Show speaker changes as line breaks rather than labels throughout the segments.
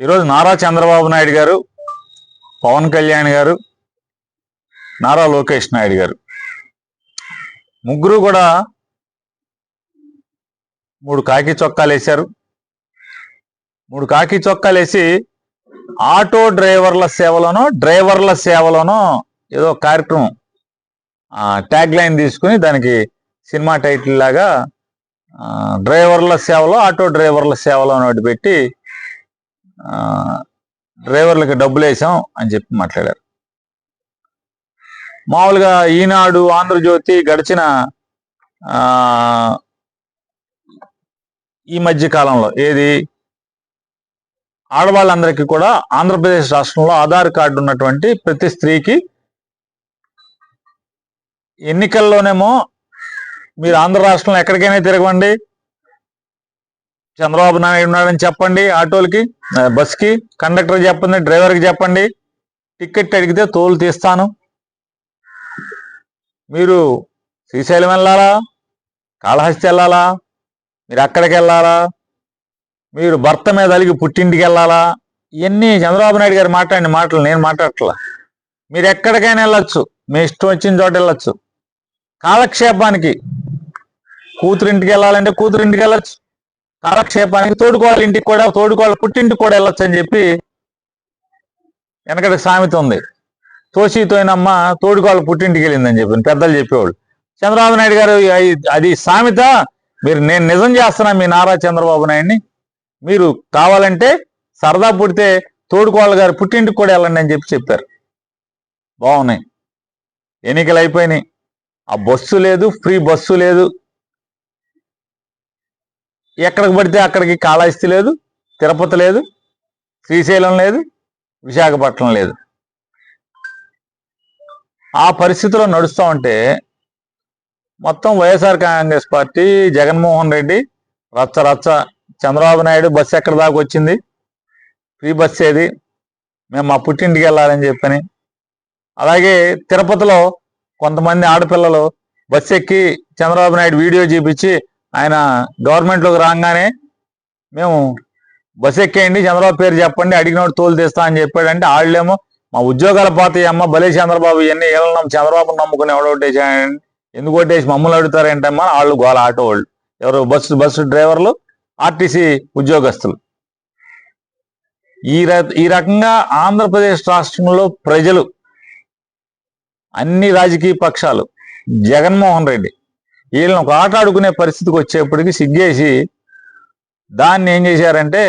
ఈరోజు నారా చంద్రబాబు నాయుడు గారు పవన్ కళ్యాణ్ గారు నారా లోకేష్ నాయుడు గారు. ముగ్గురు కూడా మూడు కాకి చొక్కాలు వేశారు. మూడు కాకి చొక్కాలు వేసి ఆటో డ్రైవర్ల సేవలోనో డ్రైవర్ల సేవలోనో ఏదో కార్యక్రమం ట్యాగ్ లైన్ తీసుకుని దానికి సినిమా టైటిల్ లాగా డ్రైవర్ల సేవలో ఆటో డ్రైవర్ల సేవలో అని పెట్టి డ్రైవర్లకి డబ్బులు వేసాం అని చెప్పి మాట్లాడారు. మామూలుగా ఈనాడు ఆంధ్రజ్యోతి గడిచిన ఈ మధ్య కాలంలో ఏది? ఆడవాళ్ళందరికీ కూడా ఆంధ్రప్రదేశ్ రాష్ట్రంలో ఆధార్ కార్డు ఉన్నటువంటి ప్రతి స్త్రీకి ఎన్నికల్లోనేమో మీరు ఆంధ్ర రాష్ట్రంలో ఎక్కడికైనా తిరగండి చంద్రబాబు నాయుడు ఉన్నాడని చెప్పండి ఆటోలకి ఆ, బస్కి కండక్టర్ చెప్పండి డ్రైవర్కి చెప్పండి. టికెట్ అడిగితే తోలు తీస్తాను. మీరు శ్రీశైలం వెళ్ళాలా? కాళహస్తి వెళ్ళాలా? మీరు అక్కడికి వెళ్ళాలా? మీరు భర్త మీద అలిగి పుట్టింటికి వెళ్ళాలా? ఇవన్నీ చంద్రబాబు నాయుడు గారు మాట్లాడిన మాటలు నేను మాట్లాడట్లా. మీరు ఎక్కడికైనా వెళ్ళొచ్చు. మీ ఇష్టం వచ్చిన చోట వెళ్ళొచ్చు. కాలక్షేపానికి కూతురింటికి వెళ్ళాలంటే కూతురింటికి వెళ్ళొచ్చు. కాలక్షేపానికి తోడుకోవాలి ఇంటికి కూడా తోడుకోవాలి పుట్టింటికి కూడా వెళ్ళొచ్చు అని చెప్పి వెనకటి సామెత ఉంది. తోసితోయినమ్మ తోడుకోవాలి పుట్టింటికి వెళ్ళిందని చెప్పి పెద్దలు చెప్పేవాళ్ళు. చంద్రబాబు నాయుడు గారు అది సామెత. మీరు నేను నిజం చేస్తున్నా మీ నారా చంద్రబాబు నాయుడిని. మీరు కావాలంటే సరదా పుడితే తోడుకోవాలి గారు పుట్టింటికి కూడా వెళ్ళండి అని చెప్పి చెప్పారు. బాగున్నాయి. ఎన్నికలు అయిపోయినాయి. ఆ బస్సు లేదు ఫ్రీ బస్సు లేదు. ఎక్కడికి పడితే అక్కడికి కాళహస్తి లేదు తిరుపతి లేదు శ్రీశైలం లేదు విశాఖపట్నం లేదు. ఆ పరిస్థితిలో నడుస్తూ ఉంటే మొత్తం వైఎస్ఆర్ కాంగ్రెస్ పార్టీ జగన్మోహన్ రెడ్డి రచ్చ రచ్చ. చంద్రబాబు నాయుడు బస్సు ఎక్కడి దాకా వచ్చింది? ఫ్రీ బస్ ఏది? మేము మా పుట్టింటికి వెళ్ళాలని చెప్పని. అలాగే తిరుపతిలో కొంతమంది ఆడపిల్లలు బస్సు ఎక్కి చంద్రబాబు నాయుడు వీడియో చూపించి ఆయన గవర్నమెంట్లోకి రాగానే మేము బస్సు ఎక్కేయండి చంద్రబాబు పేరు చెప్పండి అడిగినోడు తోలు తీస్తా అని చెప్పాడంటే వాళ్ళేమో మా ఉద్యోగాల పాతయ్యమ్మ భలే చంద్రబాబు ఇవన్నీ ఏళ్ళన్నాం చంద్రబాబు నమ్ముకుని ఎవడో ఓటేసాడు ఎందుకు ఓటేసి మమ్మల్ని అడుగుతారేంటమ్మా వాళ్ళు గోల ఆటో వాళ్ళు. ఎవరు బస్సు బస్సు డ్రైవర్లు ఆర్టీసీ ఉద్యోగస్తులు. ఈ ర- ఈ రకంగా ఆంధ్రప్రదేశ్ రాష్ట్రంలో ప్రజలు అన్ని రాజకీయ పక్షాలు జగన్మోహన్ రెడ్డి వీళ్ళని ఒక ఆట ఆడుకునే పరిస్థితికి వచ్చేప్పటికి సిగ్గేసి దాన్ని ఏం చేశారంటే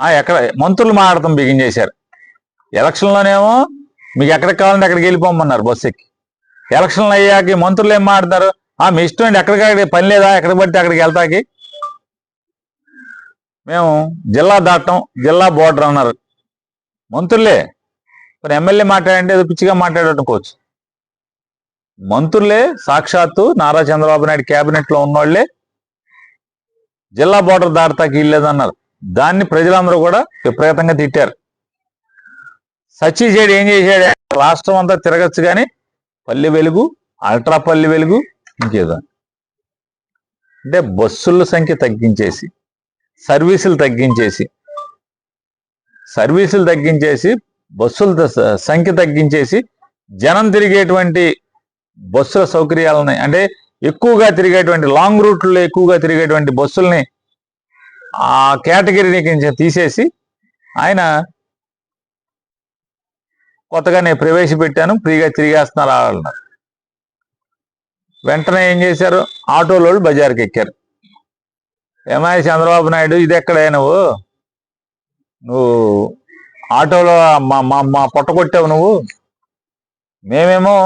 ఆ ఎక్కడ మంత్రులు మాట్లాడటం బిగించేశారు. ఎలక్షన్లోనేమో మీకు ఎక్కడికి కావాలంటే అక్కడికి వెళ్ళిపోమన్నారు బస్సు ఎక్కి. ఎలక్షన్లు అయ్యాక మంత్రులు ఏం మాట్లాడతారు? ఆ మీ ఇష్టం అండి ఎక్కడికక్కడ పని లేదా? ఎక్కడ పడితే అక్కడికి వెళ్తాకి. మేము జిల్లా దాటం జిల్లా బోర్డర్ అన్నారు. మంత్రులే మరి ఎమ్మెల్యే మాట్లాడంటే ఏదో పిచ్చిగా మాట్లాడటం కోవచ్చు. మంత్రులే సాక్షాత్తు నారా చంద్రబాబు నాయుడు కేబినెట్లో ఉన్నోళ్ళే. జిల్లా బోర్డర్ దాటతాకి ఇల్లేదన్నారు దాన్ని ప్రజలందరూ కూడా విపరీతంగా తిట్టారు. సచిచేడు ఏం చేశాడు? రాష్ట్రం అంతా తిరగచ్చు కానీ పల్లె వెలుగు అల్ట్రా పల్లె వెలుగు ఇంకేదో. అంటే బస్సుల సంఖ్య తగ్గించేసి సర్వీసులు తగ్గించేసి సర్వీసులు తగ్గించేసి బస్సుల సంఖ్య తగ్గించేసి జనం తిరిగేటువంటి బస్సుల సౌకర్యాలని అంటే ఎక్కువగా తిరిగేటువంటి లాంగ్ రూట్లో ఎక్కువగా తిరిగేటువంటి బస్సుల్ని ఆ కేటగిరీని కొంచెం తీసేసి ఆయన కొత్తగా నేను ప్రవేశపెట్టాను. ఫ్రీగా తిరిగేస్తున్నారు అన్నారు వెంటనే ఏం చేశారు? ఆటోలో వాళ్ళు బజార్కి ఎక్కారు. ఏమై చంద్రబాబు నాయుడు ఇది ఎక్కడే నువ్వు? నువ్వు ఆటోలో మా మా మా పొట్ట కొట్టావు నువ్వు. మేమేమో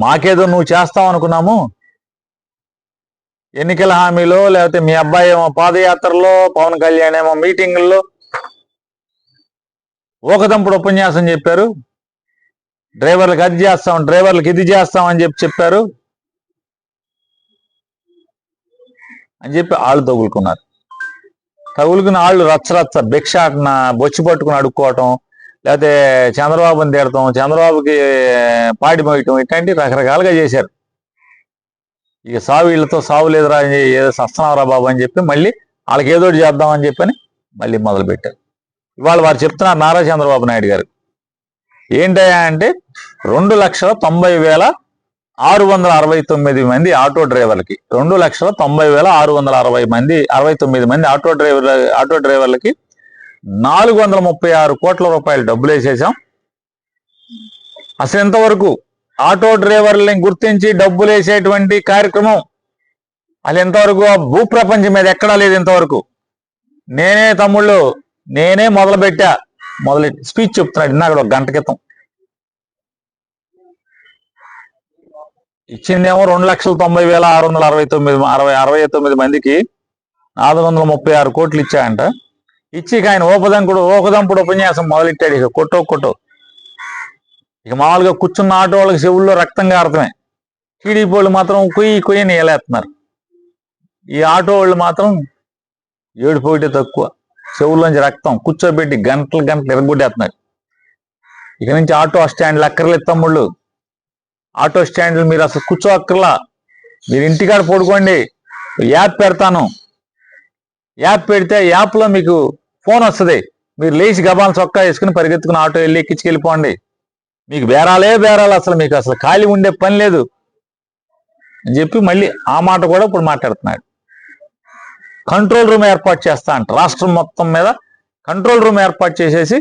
మాకేదో నువ్వు చేస్తావు అనుకున్నాము. ఎన్నికల హామీలో లేకపోతే మీ అబ్బాయి ఏమో పాదయాత్రలో పవన్ కళ్యాణ్ ఏమో మీటింగుల్లో ఊకదంపుడు ఉపన్యాసం చెప్పారు. డ్రైవర్లకు అది చేస్తాం డ్రైవర్లకు ఇది చేస్తాం అని చెప్పి చెప్పారు. అని చెప్పి ఆళ్ళు తగులుకున్నారు. తగులుకున్న ఆళ్ళు రచ్చరచ్చ భిక్షాటన బొచ్చి పట్టుకుని అడుక్కోవటం లేకపోతే చంద్రబాబుని తిడతాం చంద్రబాబుకి పాడి మోయటం ఇట్లాంటి రకరకాలుగా చేశారు. ఇక సావు వీళ్ళతో సావు లేదురా అని ఏదో సస్తున్నారా బాబు అని చెప్పి మళ్ళీ వాళ్ళకి ఏదో చేద్దామని చెప్పని మళ్ళీ మొదలు పెట్టారు ఇవాళ వారు చెప్తున్నారు నారా చంద్రబాబు నాయుడు గారు. ఏంటయ్యా అంటే రెండు లక్షల తొంభై వేల ఆరు వందల అరవై తొమ్మిది మంది ఆటో డ్రైవర్లకి రెండు లక్షల తొంభై వేల ఆరు వందల అరవై మంది అరవై తొమ్మిది మంది ఆటో డ్రైవర్ ఆటో డ్రైవర్లకి నాలుగు వందల ముప్పై ఆరు కోట్ల రూపాయలు డబ్బులు వేసేసాం అసలు ఎంతవరకు ఆటో డ్రైవర్లని గుర్తించి డబ్బులు వేసేటువంటి కార్యక్రమం? అది ఎంతవరకు ఆ భూప్రపంచం మీద ఎక్కడా లేదు ఇంతవరకు. నేనే తమ్ముళ్ళు నేనే మొదలు మొదలెట్టి స్పీచ్ చెప్తున్నాడు నాకు ఒక గంట క్రితం. ఇచ్చిందేమో రెండు లక్షల తొంభై వేల ఆరు వందల అరవై తొమ్మిది అరవై అరవై తొమ్మిది మందికి నాలుగు వందల ముప్పై ఆరు కోట్లు ఇచ్చాయంట. ఇచ్చి ఆయన ఓపదంకుడు ఓపదంపుడు ఉపన్యాసం మొదలెట్టాడు ఇక. కొట్టో కొట్టో. ఇక మామూలుగా కూర్చున్న ఆటో వాళ్ళకి చెవుల్లో రక్తం కారతమే టీడీపీ వాళ్ళు మాత్రం కొయ్యి కొయ్యి నేలేస్తున్నారు ఈ ఆటో వాళ్ళు మాత్రం ఏడిపోయితే తక్కువ. చెవుల్లోంచి రక్తం కూర్చోబెట్టి గంటలు గంటలు ఎరగొట్టేస్తున్నారు ఇక నుంచి ఆటో స్టాండ్లు అక్కర్లేదు తమ్ముళ్ళు. ఆటో స్టాండ్లు మీరు అసలు కూర్చో అక్కర్లా మీరు ఇంటికాడ పడుకోండి. యాప్ పెడతాను. యాప్ పెడితే యాప్లో మీకు ఫోన్ వస్తుంది. మీరు లేచి గబాన్ చొక్కా వేసుకుని పరిగెత్తుకుని ఆటో వెళ్ళి ఎక్కించుకెళ్ళిపోండి. మీకు బేరాలే బేరాలు అసలు మీకు అసలు ఖాళీ ఉండే పని లేదు. అని చెప్పి మళ్ళీ ఆ మాట కూడా ఇప్పుడు మాట్లాడుతున్నాడు. కంట్రోల్ రూమ్ ఏర్పాటు చేస్తా అంట. రాష్ట్రం మొత్తం మీద కంట్రోల్ రూమ్ ఏర్పాటు చేసేసి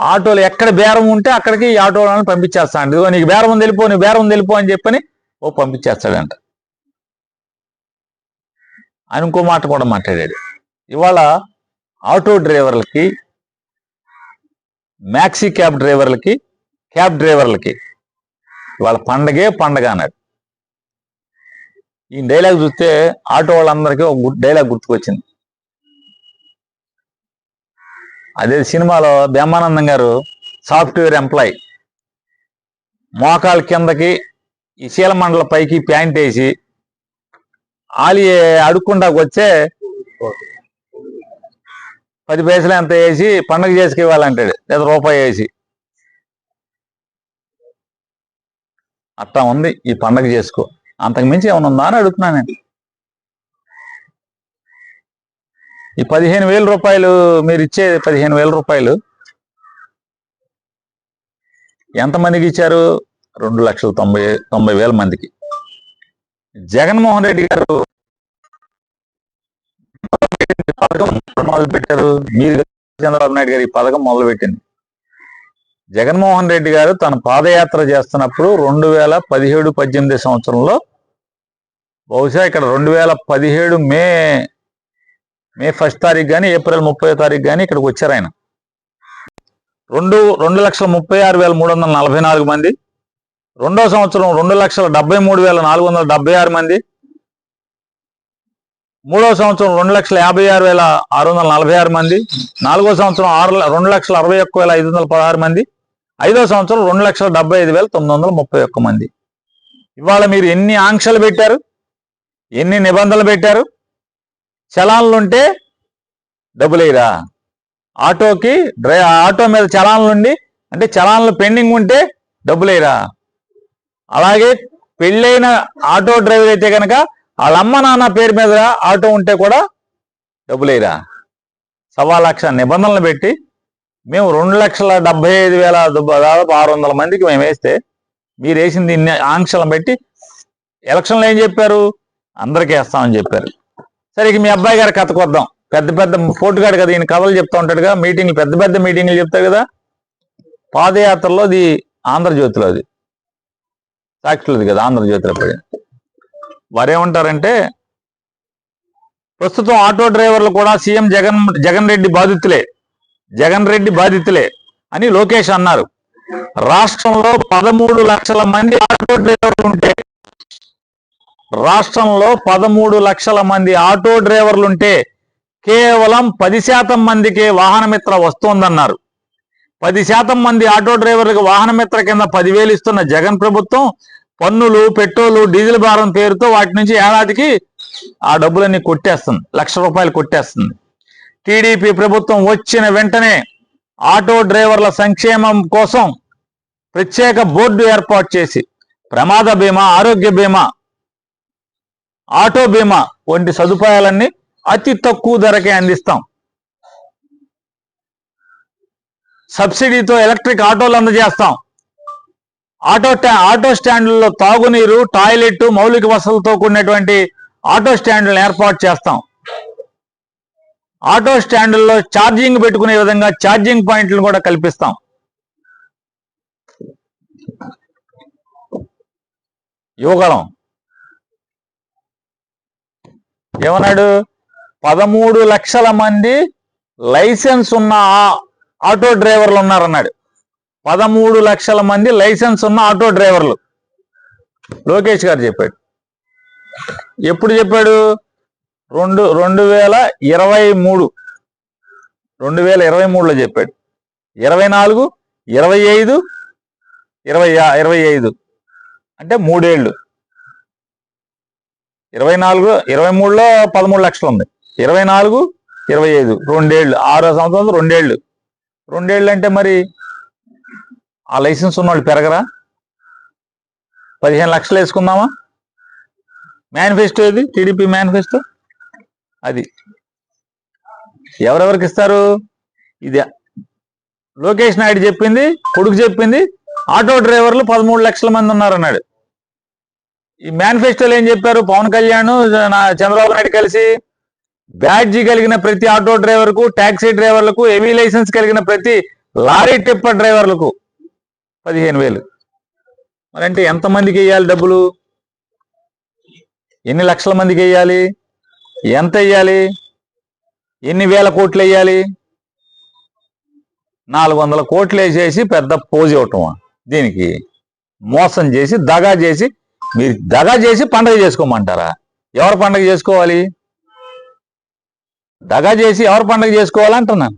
ఆటోలు ఎక్కడ బేరం ఉంటే అక్కడికి ఈ ఆటోలను పంపించేస్తా అంట. ఇదిగో నీకు బేరం ఉంది వెళ్ళిపో బేరం ఉంది వెళ్ళిపో అని చెప్పని ఓ పంపించేస్తాడంట. ఆయన ఇంకో మాట కూడా మాట్లాడాడు. ఇవాళ ఆటో డ్రైవర్లకి మ్యాక్సీ క్యాబ్ డ్రైవర్లకి క్యాబ్ డ్రైవర్లకి ఇవాళ పండగే పండగ అన్నాడు ఈ డైలాగ్ చూస్తే ఆటో వాళ్ళందరికీ ఒక డైలాగ్ గుర్తుకొచ్చింది. అదే సినిమాలో బ్రహ్మానందం గారు సాఫ్ట్వేర్ ఎంప్లాయ్. మోకాల కిందకి ఈ శీలమండల పైకి ప్యాంట్ వేసి ఆలి అడుక్కుండా వచ్చే పది పైసలు ఎంత వేసి పండగ చేసుకు ఇవ్వాలంటాడు లేదా రూపాయి వేసి. అట్టా ఉంది ఈ పండగ చేసుకో. అంతకు మించి ఏమైనా ఉందా అని అడుగుతున్నాను నేను. ఈ పదిహేను వేల రూపాయలు మీరు ఇచ్చే పదిహేను వేల రూపాయలు. ఎంతమందికి ఇచ్చారు? రెండు లక్షల తొంభై తొంభై వేల మందికి. జగన్మోహన్ రెడ్డి గారు పథకం మొదలు పెట్టారు. మీరు చంద్రబాబు నాయుడు గారు ఈ పథకం మొదలు పెట్టింది. జగన్మోహన్ రెడ్డి గారు తన పాదయాత్ర చేస్తున్నప్పుడు రెండు వేల పదిహేడు పద్దెనిమిది సంవత్సరంలో బహుశా ఇక్కడ రెండు వేల పదిహేడు మే మే ఫస్ట్ తారీఖు కానీ ఏప్రిల్ ముప్పై తారీఖు కానీ ఇక్కడికి వచ్చారు ఆయన. రెండు రెండు లక్షల ముప్పై ఆరు వేల మూడు వందల నలభై నాలుగు మంది. రెండో సంవత్సరం రెండు లక్షల డెబ్బై మూడు వేల నాలుగు వందల డెబ్బై ఆరు మంది. మూడో సంవత్సరం రెండు లక్షల యాభై ఆరు వేల ఆరు వందల నలభై ఆరు మంది నాలుగో సంవత్సరం ఆరు రెండు లక్షల అరవై ఒక్క వేల ఐదు వందల పదహారు మంది ఐదో సంవత్సరం రెండు లక్షల డెబ్బై ఐదు వేల తొమ్మిది వందల ముప్పై ఒక్క మంది. ఇవాళ మీరు ఎన్ని ఆంక్షలు పెట్టారు? ఎన్ని నిబంధనలు పెట్టారు? చలాన్లు ఉంటే డబ్బులేరా? ఆటోకి డ్రై ఆటో మీద చలాన్లు ఉండి అంటే చలాన్లు పెండింగ్ ఉంటే డబ్బులేరా? అలాగే పెళ్ళైన ఆటో డ్రైవర్ అయితే కనుక వాళ్ళ అమ్మ నాన్న పేరు మీద ఆటో ఉంటే కూడా డబ్బులేరా సవా లక్ష నిబంధనలు పెట్టి మేము రెండు లక్షల డెబ్బై ఐదు వేల దాదాపు ఆరు వందల మందికి మేము వేస్తే మీరు వేసింది ఇన్ని ఆంక్షలు పెట్టి ఎలక్షన్లో ఏం చెప్పారు? అందరికీ వేస్తామని చెప్పారు. సరే ఇక మీ అబ్బాయి గారి కథకు వద్దాం. పెద్ద పెద్ద పోటుగాడు కదా ఈయన కథలు చెప్తా ఉంటాడుగా. మీటింగ్లు పెద్ద పెద్ద మీటింగ్లు చెప్తారు కదా. పాదయాత్రలో అది ఆంధ్రజ్యోతిలో అది. సాక్షులది కదా ఆంధ్రజ్యోతిలో పడింది వారేమంటారంటే ప్రస్తుతం ఆటో డ్రైవర్లు కూడా సీఎం జగన్ జగన్ రెడ్డి బాధితులే జగన్ రెడ్డి బాధితులే అని లోకేష్ అన్నారు. రాష్ట్రంలో పదమూడు లక్షల మంది ఆటో డ్రైవర్లు ఉంటే రాష్ట్రంలో పదమూడు లక్షల మంది ఆటో డ్రైవర్లు ఉంటే కేవలం పది శాతం మందికే వాహనమిత్ర వస్తోందన్నారు. పది శాతం మంది ఆటో డ్రైవర్లకు వాహనమిత్ర కింద పదివేలు ఇస్తున్న జగన్ ప్రభుత్వం పన్నులు పెట్రోలు డీజిల్ భారం పేరుతో వాటి నుంచి ఏడాదికి ఆ డబ్బులన్నీ కొట్టేస్తుంది. లక్ష రూపాయలు కొట్టేస్తుంది. టీడీపీ ప్రభుత్వం వచ్చిన వెంటనే ఆటో డ్రైవర్ల సంక్షేమం కోసం ప్రత్యేక బోర్డు ఏర్పాటు చేసి ప్రమాద బీమా ఆరోగ్య బీమా ఆటో బీమా వంటి సదుపాయాలన్నీ అతి తక్కువ ధరకే అందిస్తాం. సబ్సిడీతో ఎలక్ట్రిక్ ఆటోలు అందజేస్తాం. ఆటో స్టా ఆటో స్టాండ్లలో తాగునీరు టాయిలెట్ మౌలిక వసతులతో కూడినటువంటి ఆటో స్టాండ్లను ఏర్పాటు చేస్తాం. ఆటో స్టాండ్లలో ఛార్జింగ్ పెట్టుకునే విధంగా ఛార్జింగ్ పాయింట్లను కూడా కల్పిస్తాం. యువగలం ఏమన్నాడు? పదమూడు లక్షల మంది లైసెన్స్ ఉన్న ఆటో డ్రైవర్లు ఉన్నారన్నాడు. పదమూడు లక్షల మంది లైసెన్స్ ఉన్న ఆటో డ్రైవర్లు. లోకేష్ గారు చెప్పాడు. ఎప్పుడు చెప్పాడు? రెండు రెండు వేల ఇరవై మూడు. రెండు వేల ఇరవై మూడులో చెప్పాడు. ఇరవై నాలుగు ఇరవై ఐదు ఇరవై ఇరవై ఐదు. అంటే మూడేళ్ళు. ఇరవై నాలుగు ఇరవై మూడులో పదమూడు లక్షలు ఉంది. ఇరవై నాలుగు ఇరవై ఐదు. రెండేళ్ళు. ఆరో సంవత్సరం రెండేళ్ళు. రెండేళ్ళు అంటే మరి ఆ లైసెన్స్ ఉన్నవాళ్ళు పెరగరా? పదిహేను లక్షలు వేసుకుందామా? మేనిఫెస్టో ఇది టీడీపీ మేనిఫెస్టో? అది. ఎవరెవరికి ఇస్తారు? ఇది లోకేష్ నాయుడు చెప్పింది కొడుకు చెప్పింది ఆటో డ్రైవర్లు పదమూడు లక్షల మంది ఉన్నారన్నాడు. ఈ మేనిఫెస్టోలో ఏం చెప్పారు? పవన్ కళ్యాణ్ చంద్రబాబు నాయుడు కలిసి బ్యాడ్జీ కలిగిన ప్రతి ఆటో డ్రైవర్కు ట్యాక్సీ డ్రైవర్లకు హెవీ లైసెన్స్ కలిగిన ప్రతి లారీ టిప్పర్ డ్రైవర్లకు పదిహేను వేలు. మరంటే ఎంతమందికి వేయాలి డబ్బులు? ఎన్ని లక్షల మందికి వేయాలి? ఎంత వేయాలి? ఎన్ని వేల కోట్లు వేయాలి? నాలుగు వందల కోట్లు వేసేసి పెద్ద పోజ్ ఇవ్వటం దీనికి మోసం చేసి దగా చేసి మీరు దగా చేసి పండగ చేసుకోమంటారా? ఎవరు పండగ చేసుకోవాలి? దగా చేసి ఎవరు పండగ చేసుకోవాలంటున్నాను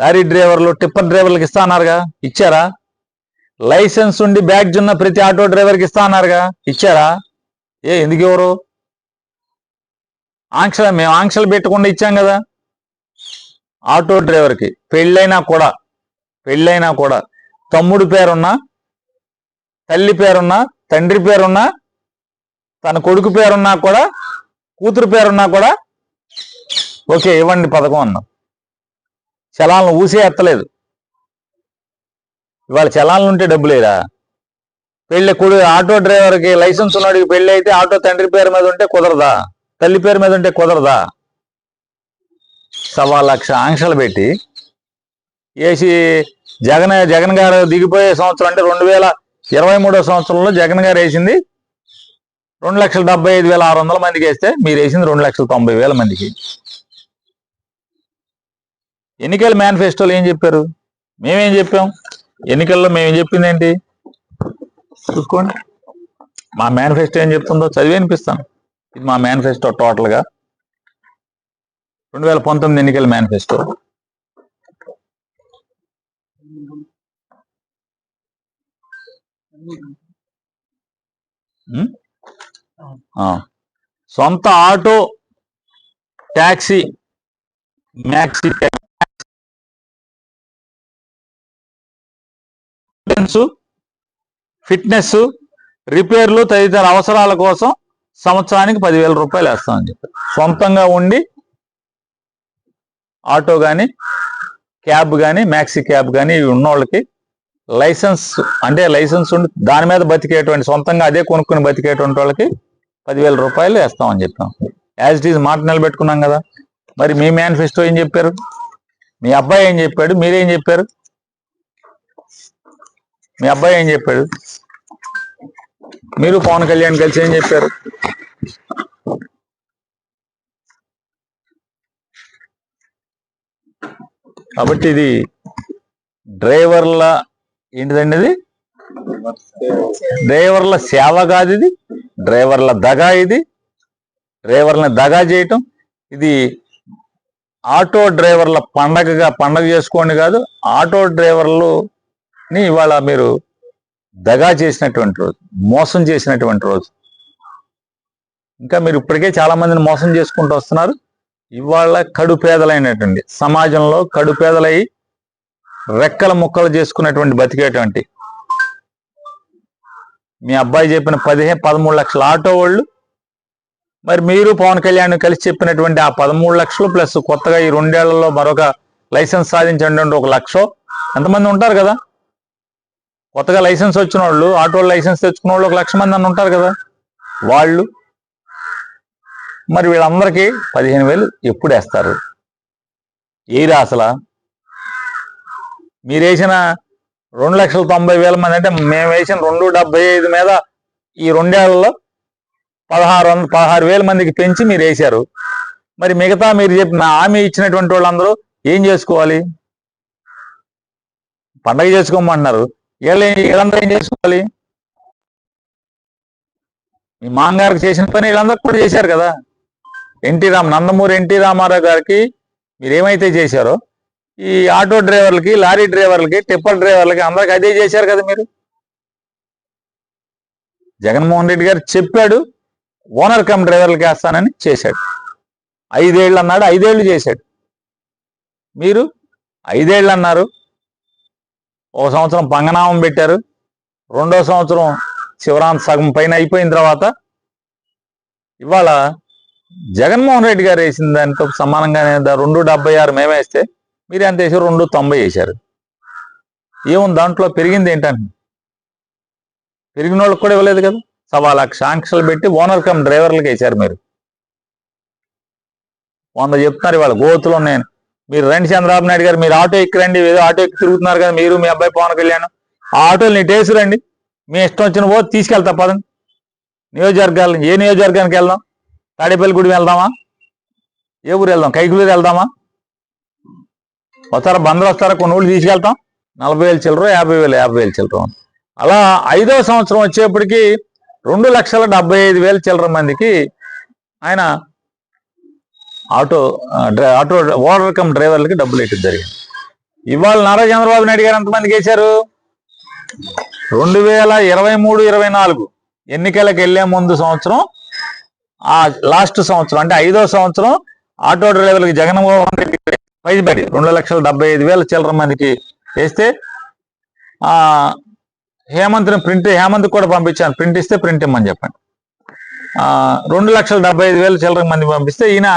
లారీ డ్రైవర్లు టిప్పర్ డ్రైవర్లకు ఇస్తా అన్నారుగా? ఇచ్చారా? లైసెన్స్ ఉండి బ్యాగ్ ఉన్న ప్రతి ఆటో డ్రైవర్కి ఇస్తా అన్నారుగా? ఇచ్చారా? ఏ ఎందుకు ఎవరు ఆంక్షలు మేము ఆంక్షలు పెట్టకుండా ఇచ్చాం కదా. ఆటో డ్రైవర్కి పెళ్ళైనా కూడా పెళ్ళైనా కూడా తమ్ముడు పేరున్నా తల్లి పేరున్నా తండ్రి పేరున్నా తన కొడుకు పేరున్నా కూడా కూతురు పేరున్నా కూడా ఓకే ఇవ్వండి పథకం అన్నాం. చలాలను ఊసే ఎత్తలేదు. ఇవాళ చలాలను ఉంటే డబ్బు లేదా పెళ్ళి కొడు ఆటో డ్రైవర్కి లైసెన్స్ ఉన్నాడికి పెళ్ళి అయితే ఆటో తండ్రి పేరు మీద ఉంటే కుదరదా? తల్లి పేరు మీద ఉంటే కుదరదా? సవా లక్ష ఆంక్షలు పెట్టి వేసి జగన్ జగన్ గారు దిగిపోయే సంవత్సరం అంటే రెండు వేల ఇరవై మూడో సంవత్సరంలో జగన్ గారు వేసింది రెండు లక్షల డెబ్బై ఐదు వేల ఆరు వందల మందికి వేస్తే మీరు వేసింది రెండు లక్షల తొంభై వేల మందికి. ఎన్నికల మేనిఫెస్టోలో ఏం చెప్పారు? మేమేం చెప్పాం? ఎన్నికల్లో మేము చెప్పింది ఏంటి చూసుకోండి. మా మేనిఫెస్టో ఏం చెప్తుందో చదివి వినిపిస్తాను ఇది మా మేనిఫెస్టో టోటల్గా. రెండు వేల పంతొమ్మిది ఎన్నికల మేనిఫెస్టో. సొంత auto taxi maxi insurance fitness రిపేర్లు తదితర అవసరాల కోసం సంవత్సరానికి పదివేల రూపాయలు వేస్తామని చెప్పి. సొంతంగా ఉండి ఆటో కానీ క్యాబ్ కానీ మ్యాక్సీ క్యాబ్ కానీ ఇవి ఉన్నోళ్ళకి లైసెన్స్ అంటే లైసెన్స్ ఉండి దాని మీద బతికేటువంటి సొంతంగా అదే కొనుక్కుని బతికేటువంటి వాళ్ళకి పదివేల రూపాయలు వేస్తామని చెప్పాం. యాజ్ ఇట్ ఈజ్ మాట నిలబెట్టుకున్నాం కదా. మరి మీ మేనిఫెస్టో ఏం చెప్పారు? మీ అబ్బాయి ఏం చెప్పాడు? మీరేం చెప్పారు? మీ అబ్బాయి ఏం చెప్పాడు? మీరు పవన్ కళ్యాణ్ కలిసి ఏం చెప్పారు? కాబట్టి ఇది డ్రైవర్ల ఏంటిదండి ఇది? డ్రైవర్ల సేవ కాదు ఇది. డ్రైవర్ల దగా ఇది. డ్రైవర్లని దగా చేయటం. ఇది ఆటో డ్రైవర్ల పండగగా పండగ చేసుకోండి కాదు ఆటో డ్రైవర్లు ని ఇవాళ మీరు దగా చేసినటువంటి రోజు మోసం చేసినటువంటి రోజు. ఇంకా మీరు ఇప్పటికే చాలా మందిని మోసం చేసుకుంటూ వస్తున్నారు. ఇవాళ కడుపేదలైనటువంటి సమాజంలో కడుపేదలై రెక్కల ముక్కలు చేసుకున్నటువంటి బతికేటువంటి. మీ అబ్బాయి చెప్పిన పదిహేను పదమూడు లక్షల ఆటో వాళ్ళు మరి మీరు పవన్ కళ్యాణ్ కలిసి చెప్పినటువంటి ఆ పదమూడు లక్షలు ప్లస్ కొత్తగా ఈ రెండేళ్ళలో మరొక లైసెన్స్ సాధించినటువంటి ఒక లక్ష ఎంతమంది ఉంటారు కదా? కొత్తగా లైసెన్స్ వచ్చిన వాళ్ళు ఆటో లైసెన్స్ తెచ్చుకున్న వాళ్ళు ఒక లక్ష మంది అని ఉంటారు కదా? వాళ్ళు. మరి వీళ్ళందరికీ పదిహేను వేలు ఎప్పుడు వేస్తారు? ఏరా అసలు? మీరు వేసిన రెండు లక్షల తొంభై వేల మంది అంటే మేము వేసిన రెండు డెబ్బై ఐదు మీద ఈ రెండేళ్ళలో పదహారు వంద పదహారు వేల మందికి పెంచి మీరు వేశారు. మరి మిగతా మీరు చెప్పిన హామీ ఇచ్చినటువంటి వాళ్ళందరూ ఏం చేసుకోవాలి? పండగ చేసుకోమంటున్నారు. వీళ్ళు వీళ్ళందరూ ఏం చేసుకోవాలి? మీ మామగారికి చేసిన పని వీళ్ళందరూ కూడా చేశారు కదా. N T Ram Nandamuri N T Rama Rao గారికి మీరు ఏమైతే చేశారో ఈ ఆటో డ్రైవర్లకి లారీ డ్రైవర్లకి టిప్పర్ డ్రైవర్లకి అందరికి అదే చేశారు కదా మీరు. జగన్మోహన్ రెడ్డి గారు చెప్పాడు ఓనర్ కమ్ డ్రైవర్లకి వేస్తానని చేశాడు. ఐదేళ్ళు అన్నాడు ఐదేళ్ళు చేశాడు. మీరు ఐదేళ్ళు అన్నారు ఒక సంవత్సరం పంగనామం పెట్టారు. రెండో సంవత్సరం శివరాంత్ సగం పైన అయిపోయిన తర్వాత ఇవాళ జగన్మోహన్ రెడ్డి గారు వేసిన దానితో సమానంగానే రెండు డెబ్బై ఆరు మేమేస్తే మీరు ఎంత వేసారు? రెండు తొంభై వేశారు ఏముంది? దాంట్లో పెరిగింది ఏంటంటే పెరిగిన వాళ్ళకి కూడా ఇవ్వలేదు కదా. సవా లక్ష ఆంక్షలు పెట్టి ఓనర్ కమ్ డ్రైవర్లకు వేశారు మీరు. వంద చెప్తున్నారు ఇవాళ గోతులు ఉన్నాయని మీరు రండి చంద్రబాబు నాయుడు గారు మీరు ఆటో ఎక్కిరండి ఏదో ఆటో ఎక్కి తిరుగుతున్నారు కదా మీరు మీ అబ్బాయి పవన్ కళ్యాణ్. ఆ ఆటోలు నీ రండి మీ ఇష్టం వచ్చిన పో తీసుకెళ్తా పదండి. నియోజకవర్గాలు ఏ నియోజకవర్గానికి వెళ్దాం? తాడేపల్లి గుడి వెళ్దామా? ఏ ఊరు వెళ్దాం? కైకులూరు వెళ్దామా? వస్తారా బందరు వస్తారా? కొన్ని ఊళ్ళు తీసుకెళ్తాం. నలభై వేలు చిల్లర యాభై వేలు యాభై వేలు చిల్లర. అలా ఐదో సంవత్సరం వచ్చేప్పటికి రెండు లక్షల డెబ్బై ఐదు వేల చిల్లర మందికి ఆయన ఆటో డ్రై- ఆటో ఓనర్ కమ్ డ్రైవర్లకి డబ్బులు ఇటు జరిగింది. ఇవాళ నారా చంద్రబాబు నాయుడు గారు ఎంతమందికి వేశారు రెండు వేల ఇరవై మూడు ఇరవై నాలుగు ఎన్నికలకు వెళ్ళే ముందు సంవత్సరం ఆ లాస్ట్ సంవత్సరం అంటే ఐదో సంవత్సరం ఆటో డ్రైవర్లకి జగన్మోహన్ రెడ్డి పైబడి రెండు లక్షల డెబ్బై ఐదు వేల చిల్లర మందికి వేస్తే ఆ హేమంత్ని ప్రింట్ హేమంత్ కూడా పంపించాను. ప్రింట్ ఇస్తే ప్రింట్ ఇమ్మని చెప్పండి. రెండు లక్షల డెబ్బై ఐదు వేల చిల్లర మంది పంపిస్తే ఈయన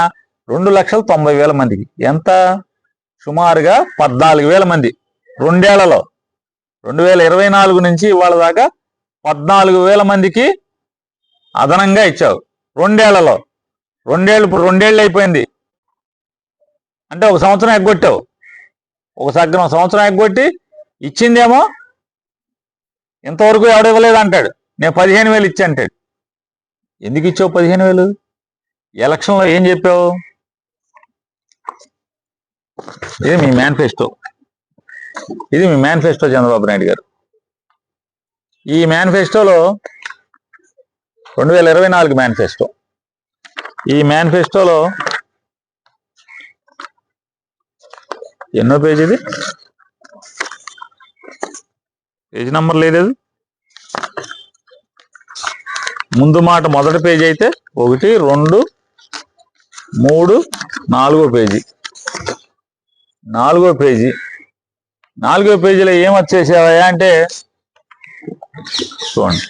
రెండు లక్షల తొంభై వేల మందికి ఎంత? సుమారుగా పద్నాలుగు వేల మంది. రెండేళ్ళలో. రెండు వేల ఇరవై నాలుగు నుంచి ఇవాళ దాకా పద్నాలుగు వేల మందికి అదనంగా ఇచ్చావు. రెండేళ్ళలో. రెండేళ్ళు ఇప్పుడు రెండేళ్ళు అయిపోయింది. అంటే ఒక సంవత్సరం ఎగ్గొట్టావు. ఒక సగ్గం సంవత్సరం ఎగ్గొట్టి ఇచ్చిందేమో ఇంతవరకు ఎవడు ఇవ్వలేదు అంటాడు. నేను పదిహేను వేలు ఇచ్చా అంటాడు. ఎందుకు ఇచ్చావు పదిహేను వేలు? ఎలక్షన్లో ఏం చెప్పావు? ఇది మీ మేనిఫెస్టో ఇది మీ మేనిఫెస్టో చంద్రబాబు నాయుడు గారు. ఈ మేనిఫెస్టోలో రెండు వేల ఇరవై నాలుగు మేనిఫెస్టో ఈ మేనిఫెస్టోలో ఎన్నో పేజ్ ఇది? పేజీ నంబర్ లేదు ముందు మాట మొదటి పేజీ అయితే ఒకటి రెండు మూడు నాలుగో పేజీ. నాలుగో పేజీ. నాలుగో పేజీలో ఏం అంటే చూడండి.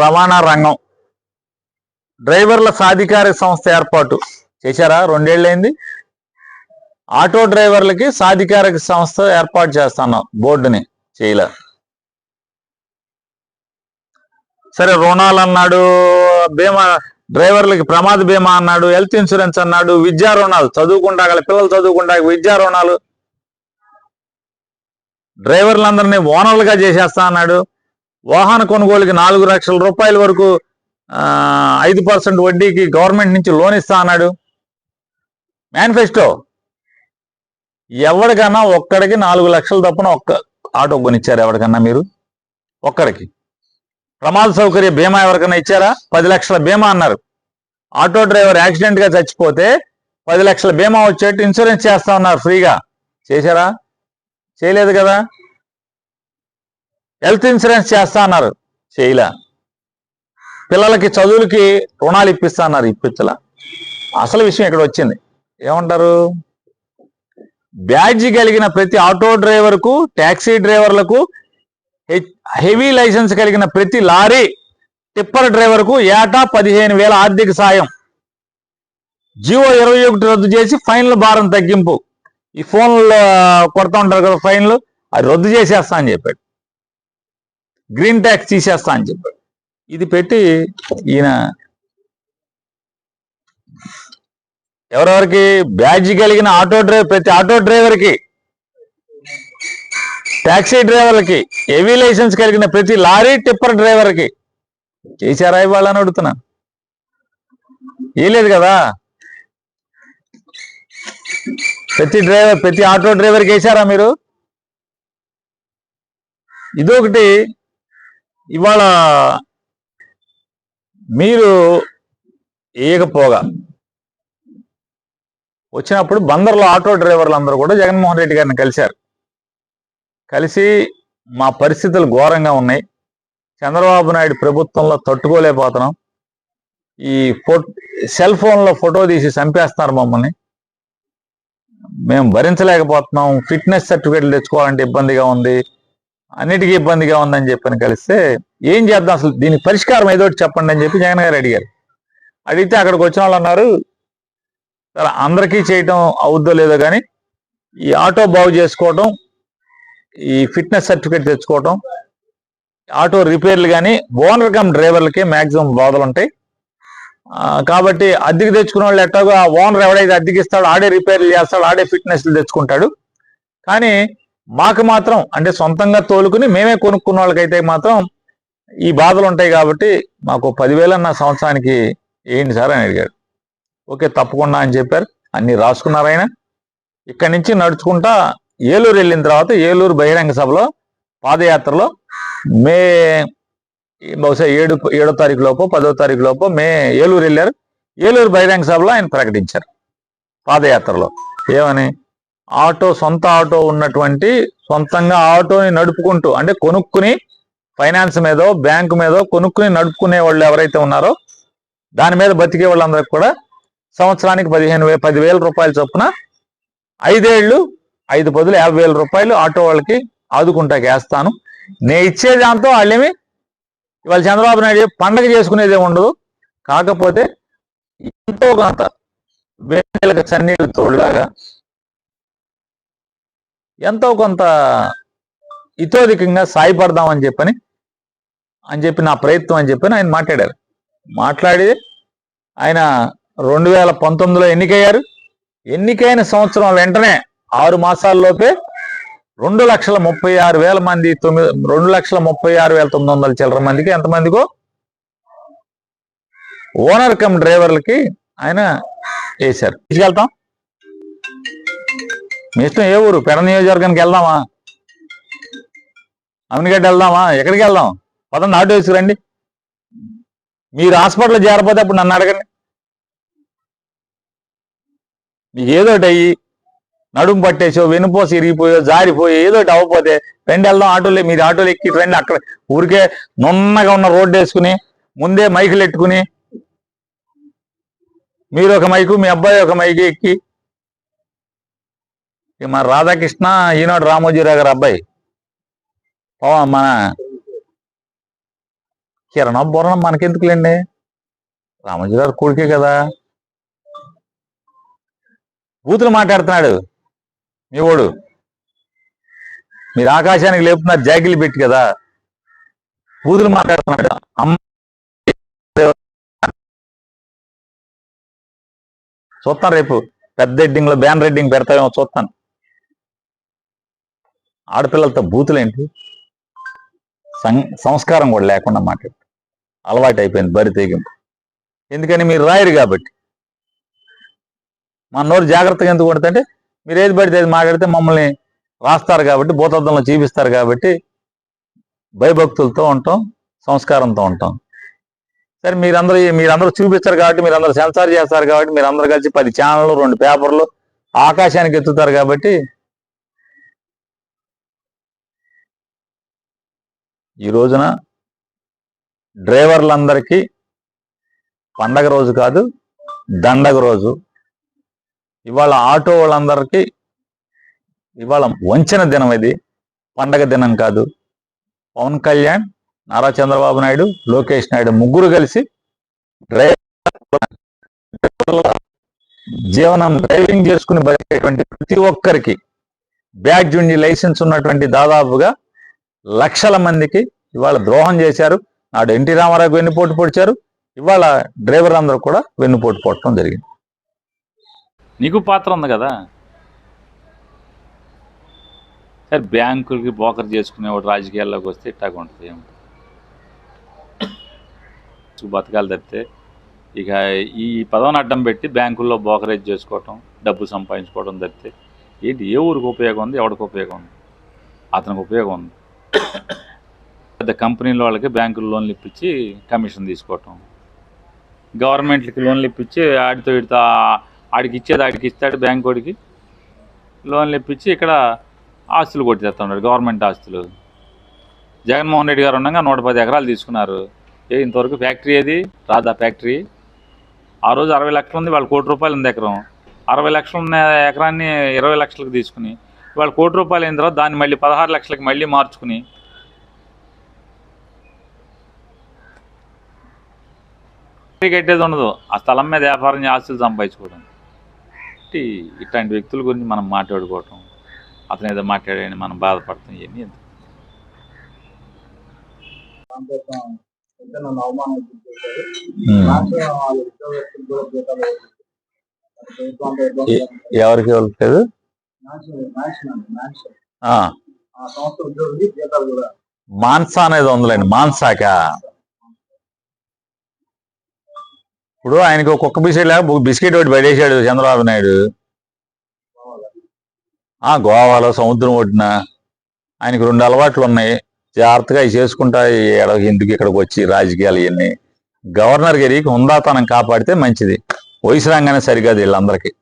రవాణా రంగం. డ్రైవర్ల సాధికారిక సంస్థ ఏర్పాటు. చేశారా? రెండేళ్ళైంది ఆటో డ్రైవర్లకి సాధికారిక సంస్థ ఏర్పాటు చేస్తాను బోర్డుని. చేయలే. సరే రుణాలు అన్నాడు బీమా డ్రైవర్లకి ప్రమాద బీమా అన్నాడు హెల్త్ ఇన్సూరెన్స్ అన్నాడు విద్యా రుణాలు చదువుకుంటా గల పిల్లలు చదువుకుంటా విద్యా రుణాలు డ్రైవర్లందరినీ ఓనర్లుగా చేసేస్తా అన్నాడు. వాహన కొనుగోలుకి నాలుగు లక్షల రూపాయల వరకు ఐదు పర్సెంట్ వడ్డీకి గవర్నమెంట్ నుంచి లోన్ ఇస్తా అన్నాడు. మేనిఫెస్టో. ఎవరికన్నా ఒక్కడికి నాలుగు లక్షల తప్పున ఒక్క ఆటో కొనిచ్చారు ఎవరికన్నా మీరు? ఒక్కడికి. ప్రమాద సౌకర్య బీమా ఎవరికైనా ఇచ్చారా? పది లక్షల బీమా అన్నారు. ఆటో డ్రైవర్ యాక్సిడెంట్గా చచ్చిపోతే పది లక్షల బీమా వచ్చేట్టు ఇన్సూరెన్స్ చేస్తా ఉన్నారు ఫ్రీగా. చేశారా? చేయలేదు కదా? హెల్త్ ఇన్సూరెన్స్ చేస్తా అన్నారు. చేయలే. పిల్లలకి చదువులకి రుణాలు ఇప్పిస్తా అన్నారు ఇప్పించలా అసలు విషయం ఇక్కడ వచ్చింది. ఏమంటారు? బ్యాడ్జి కలిగిన ప్రతి ఆటో డ్రైవర్కు ట్యాక్సీ డ్రైవర్లకు హెవీ లైసెన్స్ కలిగిన ప్రతి లారీ టిప్పర్ డ్రైవర్కు ఏటా పదిహేను వేల ఆర్థిక సాయం. జియో ఇరవై ఒకటి రద్దు చేసి ఫైన్ల భారం తగ్గింపు. ఈ ఫోన్లో కొడతా ఉంటారు కదా ఫైన్లు అది రద్దు చేసేస్తా అని చెప్పాడు. గ్రీన్ ట్యాక్స్ తీసేస్తా అని చెప్పాడు. ఇది పెట్టి ఈయన ఎవరెవరికి బ్యాడ్జ్ కలిగిన ఆటో డ్రైవర్ ప్రతి ఆటో డ్రైవర్కి ట్యాక్సీ డ్రైవర్లకి హెవీ లైసెన్స్ కలిగిన ప్రతి లారీ టిప్పర్ డ్రైవర్కి. చేశారా ఇవ్వాలని అడుగుతున్నా. ఏ లేదు కదా? ప్రతి డ్రైవర్ ప్రతి ఆటో డ్రైవర్కి వేసారా మీరు? ఇదొకటి. ఇవాళ మీరు వేయకపోగా. వచ్చినప్పుడు బందర్లో ఆటో డ్రైవర్లు అందరూ కూడా జగన్మోహన్ రెడ్డి గారిని కలిశారు. కలిసి మా పరిస్థితులు ఘోరంగా ఉన్నాయి. చంద్రబాబు నాయుడు ప్రభుత్వంలో తట్టుకోలేకపోతున్నాం. ఈ ఫో సెల్ ఫోన్లో ఫోటో తీసి చంపేస్తున్నారు మమ్మల్ని. మేము భరించలేకపోతున్నాం. ఫిట్నెస్ సర్టిఫికేట్లు తెచ్చుకోవాలంటే ఇబ్బందిగా ఉంది. అన్నిటికీ ఇబ్బందిగా ఉందని చెప్పని కలిస్తే ఏం చేద్దాం అసలు? దీనికి పరిష్కారం ఏదో ఒకటి చెప్పండి అని చెప్పి జగన్ గారు అడిగారు. అడిగితే అక్కడికి వచ్చిన వాళ్ళు అన్నారు సరే అందరికీ చేయటం అవుద్దో లేదో కానీ ఈ ఆటో బాగు చేసుకోవటం ఈ ఫిట్నెస్ సర్టిఫికేట్ తెచ్చుకోవటం ఆటో రిపేర్లు కానీ ఓనర్ కమ్ డ్రైవర్లకి మ్యాక్సిమం బాధలు ఉంటాయి. కాబట్టి అద్దెకి తెచ్చుకున్న వాళ్ళు ఎట్టాగో ఆ ఓనర్ ఎవడైతే అద్దెకిస్తాడు ఆడే రిపేర్లు చేస్తాడు ఆడే ఫిట్నెస్లు తెచ్చుకుంటాడు. కానీ మాకు మాత్రం అంటే సొంతంగా తోలుకుని మేమే కొనుక్కున్న వాళ్ళకైతే మాత్రం ఈ బాధలు ఉంటాయి కాబట్టి మాకు పదివేలు సంవత్సరానికి ఏంటి సార్ అని అడిగాడు ఓకే తప్పకుండా అని చెప్పారు. అన్ని రాసుకున్నారు ఆయన ఇక్కడి నుంచి నడుచుకుంటా ఏలూరు వెళ్ళిన తర్వాత ఏలూరు బహిరంగ సభలో పాదయాత్రలో మే బహుశా ఏడు ఏడో తారీఖు లోపు పదో తారీఖు లోపు మే ఏలూరు వెళ్ళారు. ఏలూరు బహిరంగ సభలో ఆయన ప్రకటించారు పాదయాత్రలో. ఏమని? ఆటో సొంత ఆటో ఉన్నటువంటి సొంతంగా ఆటోని నడుపుకుంటూ అంటే కొనుక్కుని ఫైనాన్స్ మీదో బ్యాంకు మీదో కొనుక్కుని నడుపుకునే వాళ్ళు ఎవరైతే ఉన్నారో దాని మీద బతికే వాళ్ళందరికి కూడా సంవత్సరానికి పదిహేను పదివేల రూపాయల చొప్పున ఐదేళ్ళు ఐదు పదులు యాభై వేల రూపాయలు ఆటో వాళ్ళకి ఆదుకుంటాకి వేస్తాను నేను ఇచ్చే దాంతో వాళ్ళేమి ఇవాళ చంద్రబాబు నాయుడు పండగ చేసుకునేది ఉండదు. కాకపోతే ఎంతో కొంత వేలకు సన్నీళ్ళు తోడులాగా ఎంతో కొంత ఇతోధికంగా సాయపడదామని చెప్పని అని చెప్పి నా ప్రయత్నం అని చెప్పని ఆయన మాట్లాడారు. మాట్లాడి ఆయన రెండు వేల పంతొమ్మిదిలో ఎన్నికయ్యారు. ఎన్నికైన సంవత్సరం వెంటనే ఆరు మాసాల్లోపే రెండు లక్షల ముప్పై ఆరు వేల మంది తొమ్మిది రెండు లక్షల ముప్పై ఆరు వేల తొమ్మిది వందల చిల్లర మందికి ఎంతమందికో ఓనర్ కమ్ డ్రైవర్లకి ఆయన వేశారు. తీసుకెళ్తాం. మీ ఇష్టం ఏ ఊరు? పెడ నియోజకవర్గానికి వెళ్దామా? అమినిగడ్డ వెళ్దామా? ఎక్కడికి వెళ్దాం? పదండి ఆటో వేసుకురండి మీరు హాస్పిటల్ చేరపోతే అప్పుడు నన్ను అడగండి. మీకు ఏదో ఒకటి అయ్యి నడుము పట్టేసో వెనుపోసి ఇరిగిపోయో జారిపోయో ఏదో అవ్వపోతే అవ్వకపోతే రండి వెళ్దాం ఆటోలే మీరు ఆటోలు ఎక్కి రండి అక్కడ ఊరికే నున్నగా ఉన్న రోడ్డు వేసుకుని ముందే మైకులు ఎట్టుకుని మీరు ఒక మైకు మీ అబ్బాయి ఒక మైకు ఎక్కి. మన రాధాకృష్ణ ఈనాడు రామోజీరావు గారు అబ్బాయి. పవా మన కిరణ బుర్రం మనకెందుకులేండి? రామోజీరావు కొడుకే కదా. బూతులు మాట్లాడుతున్నాడు. మీ ఓడు. మీరు ఆకాశానికి లేపుతున్నారు జాకిలు పెట్టి కదా. బూతులు మాట్లాడుతున్నాడు. అమ్మ. చూస్తాను రేపు. పెద్ద ఎడ్డింగ్లో బ్యాన్ రెడ్డింగ్ పెడతామేమో చూస్తాను. ఆడపిల్లలతో బూతులేంటి? సం- సంస్కారం కూడా లేకుండా మాట్లాడు. అలవాటు అయిపోయింది బరి తెగింపు. ఎందుకని మీరు రాయరు కాబట్టి. మా నోరు జాగ్రత్తగా ఎందుకు కొడుతుంటే మీరు ఏది పడితే అది మాట్లాడితే మమ్మల్ని రాస్తారు కాబట్టి భూతద్దంలో చూపిస్తారు కాబట్టి భయభక్తులతో ఉంటాం సంస్కారంతో ఉంటాం. సరే మీరందరూ మీరందరూ చూపిస్తారు కాబట్టి మీరందరూ సెన్సార్ చేస్తారు కాబట్టి మీరందరూ కలిసి పది ఛానళ్ళు రెండు పేపర్లు ఆకాశానికి ఎత్తుతారు కాబట్టి ఈ రోజున డ్రైవర్లందరికీ పండగ రోజు కాదు దండగ రోజు. ఇవాళ ఆటో వాళ్ళందరికీ ఇవాళ వంచన దినం ఇది. పండగ దినం కాదు. పవన్ కళ్యాణ్ నారా చంద్రబాబు నాయుడు లోకేష్ నాయుడు ముగ్గురు కలిసి డ్రైవర్
జీవనం డ్రైవింగ్ చేసుకుని బతికేటువంటి ప్రతి ఒక్కరికి బ్యాడ్జ్ ఉండి లైసెన్స్ ఉన్నటువంటి దాదాపుగా లక్షల మందికి ఇవాళ ద్రోహం చేశారు. నాడు ఎన్టీ రామారావుకి వెన్నుపోటు పొడిచారు. ఇవాళ డ్రైవర్ అందరూ కూడా వెన్నుపోటు పొట్టడం జరిగింది.
నీకు పాత్ర ఉంది కదా? సరే బ్యాంకులకి బోకర్ చేసుకునేవాడు రాజకీయాల్లోకి వస్తే ఇట్టాగా ఉంటుంది ఏం బతకాలి తప్పితే ఇక ఈ పదవిని అడ్డం పెట్టి బ్యాంకుల్లో బోకరేజ్ చేసుకోవటం డబ్బు సంపాదించుకోవడం తప్పితే ఏంటి ఏ ఊరికి ఉపయోగం ఉంది ఎవరికి ఉపయోగం ఉంది? అతనికి ఉపయోగం ఉంది. పెద్ద కంపెనీల వాళ్ళకి బ్యాంకులు లోన్లు ఇప్పించి కమిషన్ తీసుకోవటం. గవర్నమెంట్లకి లోన్లు ఇప్పించి ఆడితో ఇడితో ఆడికి ఇచ్చేది ఆడికి ఇస్తాడు బ్యాంక్ వాడికి. లోన్లు ఇప్పించి ఇక్కడ ఆస్తులు కొట్టేస్తున్నాడు గవర్నమెంట్ ఆస్తులు. జగన్మోహన్ రెడ్డి గారు ఉండగా నూట పది ఎకరాలు తీసుకున్నారు. ఏ ఇంతవరకు ఫ్యాక్టరీ ఏది? రాదా ఫ్యాక్టరీ ఆ రోజు అరవై లక్షలు ఉంది వాళ్ళ కోటి రూపాయలు ఉంది ఎకరం. అరవై లక్షలు ఉన్న ఎకరాన్ని ఇరవై లక్షలకు తీసుకుని వాళ్ళ కోటి రూపాయలు అయిన తర్వాత దాన్ని మళ్ళీ పదహారు లక్షలకు మళ్ళీ మార్చుకుని. కట్టేది ఉండదు ఆ స్థలం మీద వ్యాపారం ఆస్తులు సంపాదించుకోవడం. ఇట్టి ఇట్లాంటి వ్యక్తుల గురించి మనం మాట్లాడుకోవటం అతను ఏదో మాట్లాడని మనం బాధపడతాం ఇవన్నీ ఎందుకు?
నన్ను అవమానం చేశారు
ఉమ్.
నాకు వాళ్ళ ఉద్యోగస్తులు కూడా జీతాలు ప్రభుత్వం ఇబ్బంది
ఎ- ఎవరికి వెళ్ళట్లేదు
మ్యాన్షన్ మ్యాన్షన్ అండి మ్యాన్షన్
ఆ,
ఆ సంస్థ ఉద్యోగులకి జీతాలు కూడా
మాన్సా అనేది ఉందిలేండి మాన్సాక ఇప్పుడు ఆయనకి కుక్క బిస్కెట్ లేక బిస్కెట్ ఒకటి పడేసాడు చంద్రబాబు నాయుడు. ఆ గోవాలో సముద్రం ఒడ్డున ఆయనకు రెండు అలవాట్లు ఉన్నాయి. జాగ్రత్తగా అవి చేసుకుంటా ఈ ఎందుకు ఇక్కడికి వచ్చి రాజకీయాలు ఇవన్నీ. గవర్నర్ గారికి హుందాతనం కాపాడితే మంచిది. వయసు రాగానే సరికాదు వీళ్ళందరికీ.